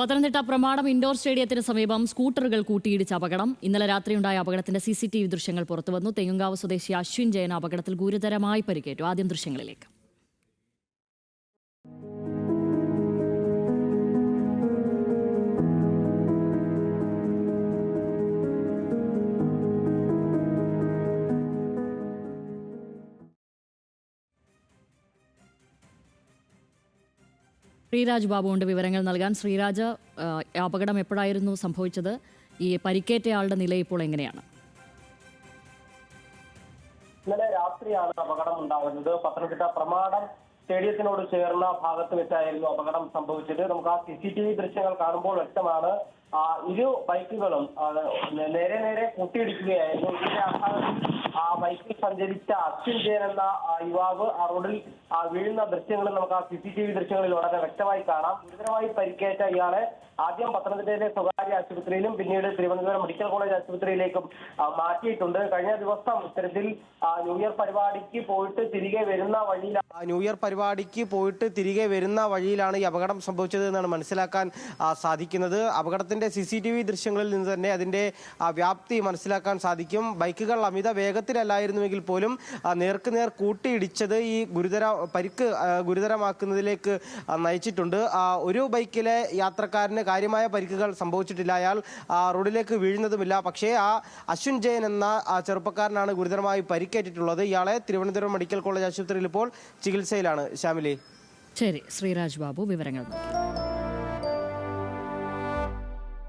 Pathanamthitta Pramadam indoor സ്റ്റേഡിയത്തിന് സമീപം സ്കൂട്ടറുകൾ കൂട്ടിയിടിച്ച അപകടം. ഇന്നലെ രാത്രിയുണ്ടായ അപകടത്തിന്റെ സി സി ടി വി ദൃശ്യങ്ങൾ പുറത്തുവന്നു. തെങ്ങുംകാവ് സ്വദേശി അശ്വിൻ ജയൻ അപകടത്തിൽ ഗുരുതരമായി പരിക്കേറ്റു. ആദ്യം ദൃശ്യങ്ങളിലേക്ക്. ശ്രീരാജ് ബാബുണ്ട് വിവരങ്ങൾ നൽകാൻ ശ്രീരാജ് അപകടം എപ്പോഴായിരുന്നു സംഭവിച്ചത്? ഈ പരിക്കേറ്റയാളുടെ നില ഇപ്പോൾ എങ്ങനെയാണ്? ഇന്നലെ രാത്രിയാണ് അപകടം ഉണ്ടാകുന്നത്. പത്തനംതിട്ട പ്രമാടം സ്റ്റേഡിയത്തിനോട് ചേർന്ന ഭാഗത്ത് വെച്ചായിരുന്നു അപകടം സംഭവിച്ചത്. നമുക്ക് ആ സി സി ടി വി ദൃശ്യങ്ങൾ കാണുമ്പോൾ വ്യക്തമാണ്. ആ ഇരു ബൈക്കുകളും നേരെ നേരെ കൂട്ടിയിടിക്കുകയായിരുന്നു. ഇതിന്റെ ആ ബൈക്കിൽ സഞ്ചരിച്ച ജയൻ എന്ന യുവാവ് ആ റോഡിൽ വീഴുന്ന ദൃശ്യങ്ങൾ നമുക്ക് ആ സി സി ടി വി ദൃശ്യങ്ങളിൽ വളരെ വ്യക്തമായി കാണാം. ഗുരുതരമായി പരിക്കേറ്റ ഇയാളെ ആദ്യം പത്തനംതിട്ടയിലെ സ്വകാര്യ ആശുപത്രിയിലും പിന്നീട് തിരുവനന്തപുരം മെഡിക്കൽ കോളേജ് ആശുപത്രിയിലേക്കും മാറ്റിയിട്ടുണ്ട്. കഴിഞ്ഞ ദിവസം ഇത്തരത്തിൽ ന്യൂ ഇയർ പരിപാടിക്ക് പോയിട്ട് തിരികെ വരുന്ന വഴിയിലാണ് ന്യൂ ഇയർ പരിപാടിക്ക് പോയിട്ട് തിരികെ വരുന്ന വഴിയിലാണ് ഈ അപകടം സംഭവിച്ചത് എന്നാണ് മനസ്സിലാക്കാൻ സാധിക്കുന്നത്. അപകടത്തിന്റെ സി സി ടി വി ദൃശ്യങ്ങളിൽ നിന്ന് തന്നെ അതിന്റെ വ്യാപ്തി മനസ്സിലാക്കാൻ സാധിക്കും. ബൈക്കുകൾ അമിത വേഗത്തിലല്ലായിരുന്നുവെങ്കിൽ പോലും നേർക്ക് നേർക്കുനേർ കൂട്ടിയിടിച്ചത് ഈ ഗുരുതര പരിക്ക് ഗുരുതരമാക്കുന്നതിലേക്ക് നയിച്ചിട്ടുണ്ട്. ഒരു ബൈക്കിലെ യാത്രക്കാരന് കാര്യമായ പരിക്കുകൾ സംഭവിച്ചിട്ടില്ല. അയാൾ റോഡിലേക്ക് വീഴുന്നതുമില്ല. പക്ഷേ ആ അശ്വിൻ ജയൻ എന്ന ചെറുപ്പക്കാരനാണ് ഗുരുതരമായി പരിക്കേറ്റിട്ടുള്ളത്. ഇയാളെ തിരുവനന്തപുരം മെഡിക്കൽ കോളേജ് ആശുപത്രിയിൽ ഇപ്പോൾ ചികിത്സയിലാണ്. ശ്യാമിലി. ശരി ശ്രീരാജ് ബാബു വിവരങ്ങൾ നൽകി